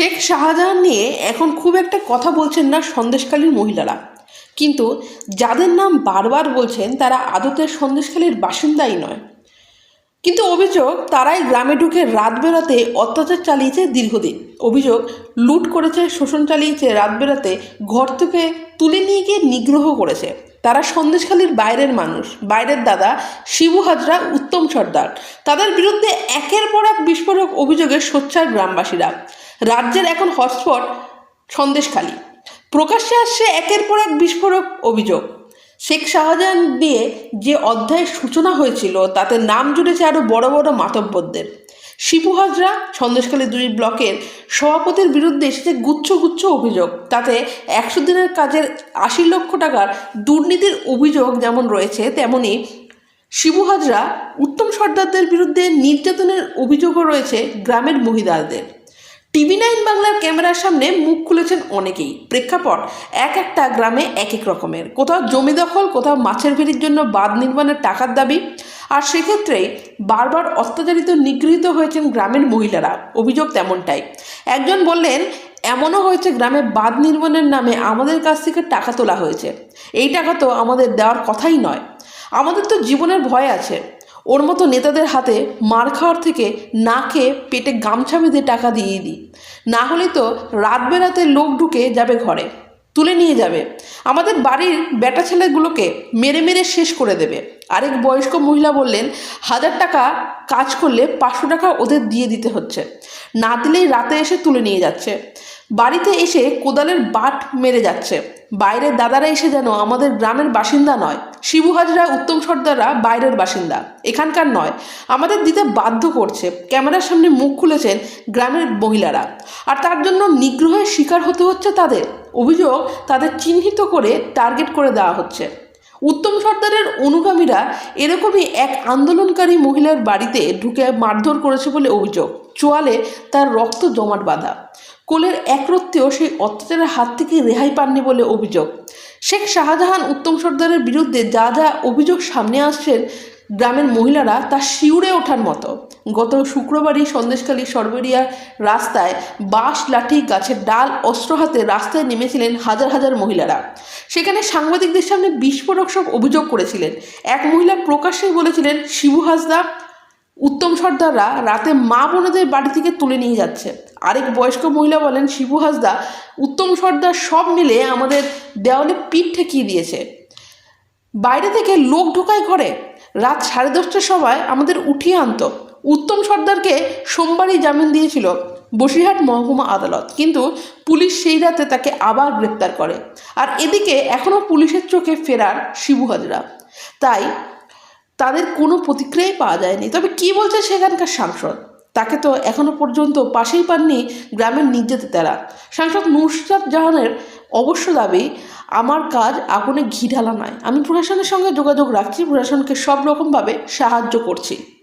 শেখ শাহজাহান নিয়ে এখন খুব একটা কথা বলছেন না সন্দেশকালীর মহিলারা। কিন্তু যাদের নাম বারবার বলছেন, তারা আদতের সন্দেশখালীর বাসিন্দাই নয়। কিন্তু অভিযোগ, তারাই গ্রামে ঢুকে রাত বেরাতে অত্যাচার চালিয়েছে দীর্ঘদিন। অভিযোগ, লুট করেছে, শোষণ চালিয়েছে, রাত বেরাতে ঘর থেকে তুলে নিয়ে গিয়ে নিগ্রহ করেছে। তারা সন্দেশখালীর বাইরের মানুষ। বাইরের দাদা শিবু হাজরা, উত্তম সর্দার। তাদের বিরুদ্ধে একের পর এক বিস্ফোরক অভিযোগে সোচ্চার গ্রামবাসীরা। রাজ্যের এখন হটস্পট সন্দেশখালী। প্রকাশ্যে আসছে একের পর এক বিস্ফোরক অভিযোগ। শেখ শাহজাহান দিয়ে যে অধ্যায়ের সূচনা হয়েছিল, তাতে নাম জুড়েছে আরও বড় বড় মাতব্বরদের। শিবু হাজরা সন্দেশখালী দুই ব্লকের সভাপতির বিরুদ্ধে এসেছে গুচ্ছ গুচ্ছ অভিযোগ। তাতে একশো দিনের কাজের আশি লক্ষ টাকার দুর্নীতির অভিযোগ যেমন রয়েছে, তেমনি শিবু হাজরা উত্তম সর্দারদের বিরুদ্ধে নির্যাতনের অভিযোগও রয়েছে গ্রামের মহিলাদের। টিভি নাইন বাংলার ক্যামেরার সামনে মুখ খুলেছেন অনেকেই। প্রেক্ষাপট, এক একটা গ্রামে এক এক রকমের। কোথাও জমি দখল, কোথাও মাছের ভেরির জন্য বাঁধ নির্মাণের টাকার দাবি। আর সেক্ষেত্রেই বারবার অত্যাচারিত, নিগৃহীত হয়েছেন গ্রামের মহিলারা। অভিযোগ তেমনটাই। একজন বললেন, এমনও হয়েছে গ্রামে বাঁধ নির্মাণের নামে আমাদের কাছ থেকে টাকা তোলা হয়েছে। এই টাকা তো আমাদের দেওয়ার কথাই নয়। আমাদের তো জীবনের ভয় আছে। ওর মতো নেতাদের হাতে মার খাওয়ার থেকে না খেয়ে পেটে গামছা বেঁধে টাকা দিয়ে দিই। না হলে তো রাত বেরাতে লোক ঢুকে যাবে ঘরে, তুলে নিয়ে যাবে। আমাদের বাড়ির বেটা ছেলেগুলোকে মেরে মেরে শেষ করে দেবে। আরেক বয়স্ক মহিলা বললেন, হাজার টাকা কাজ করলে পাঁচশো টাকা ওদের দিয়ে দিতে হচ্ছে। না দিলেই রাতে এসে তুলে নিয়ে যাচ্ছে। বাড়িতে এসে কোদালের বাট মেরে যাচ্ছে। বাইরের দাদারা এসে যেন আমাদের গ্রামের বাসিন্দা নয়। শিবু হাজরা উত্তম সর্দাররা বাইরের বাসিন্দা। এখানকার নয়, আমাদের দিতে বাধ্য করছে। ক্যামেরার সামনে মুখ খুলেছেন গ্রামের মহিলারা। আর তার জন্য নিগ্রহের শিকার হতে হচ্ছে তাদের। অভিযোগ তাদের চিহ্নিত করে টার্গেট করে দেওয়া হচ্ছে। উত্তম সর্দারের অনুগামীরা এরকমই এক আন্দোলনকারী মহিলার বাড়িতে ঢুকে মারধর করেছে বলে অভিযোগ। চোয়ালে তার রক্ত জমাট বাঁধা। কোলের একরত্তেও সেই অত্যাচারের হাত থেকে রেহাই পাননি বলে অভিযোগ। শেখ শাহজাহান, উত্তম সর্দারের বিরুদ্ধে যা যা অভিযোগ সামনে আসছেন গ্রামের মহিলারা তা শিউরে ওঠার মতো। গত শুক্রবারই সন্দেশখালী সরবেরিয়ার রাস্তায় বাঁশ, লাঠি, গাছের ডাল, অস্ত্র হাতে রাস্তায় নেমেছিলেন হাজার হাজার মহিলারা। সেখানে সাংবাদিকদের সামনে বিস্ফোরক সব অভিযোগ করেছিলেন। এক মহিলা প্রকাশ্যে বলেছিলেন, শিবু হাসদা উত্তম সর্দাররা রাতে মা বোনেদের বাড়ি থেকে তুলে নিয়ে যাচ্ছে। আরেক বয়স্ক মহিলা বলেন, শিবু হাসদা, উত্তম সর্দার সব মিলে আমাদের দেওয়ালে পিঠ ঠেকিয়ে দিয়েছে। বাইরে থেকে লোক ঢোকায় ঘরে। রাত সাড়ে দশটার সময় আমাদের উঠিয়ে আনতো। উত্তম সর্দারকে সোমবারই জামিন দিয়েছিল বসিরহাট মহকুমা আদালত। কিন্তু পুলিশ সেই রাতে তাকে আবার গ্রেপ্তার করে। আর এদিকে এখনও পুলিশের চোখে ফেরার শিবু হাজরা। তাই তাদের কোনো প্রতিক্রিয়াই পাওয়া যায়নি। তবে কি বলছে সেখানকার সাংসদ? তাকে তো এখনও পর্যন্ত পাশেই পাননি গ্রামের নির্যাতিতারা সাংসদ নুসরাত জাহানের অবশ্য দাবি, আমার কাজ আগুনে ঘি ঢালা নয়। আমি প্রশাসনের সঙ্গে যোগাযোগ রাখছি, প্রশাসনকে সব রকমভাবে সাহায্য করছি।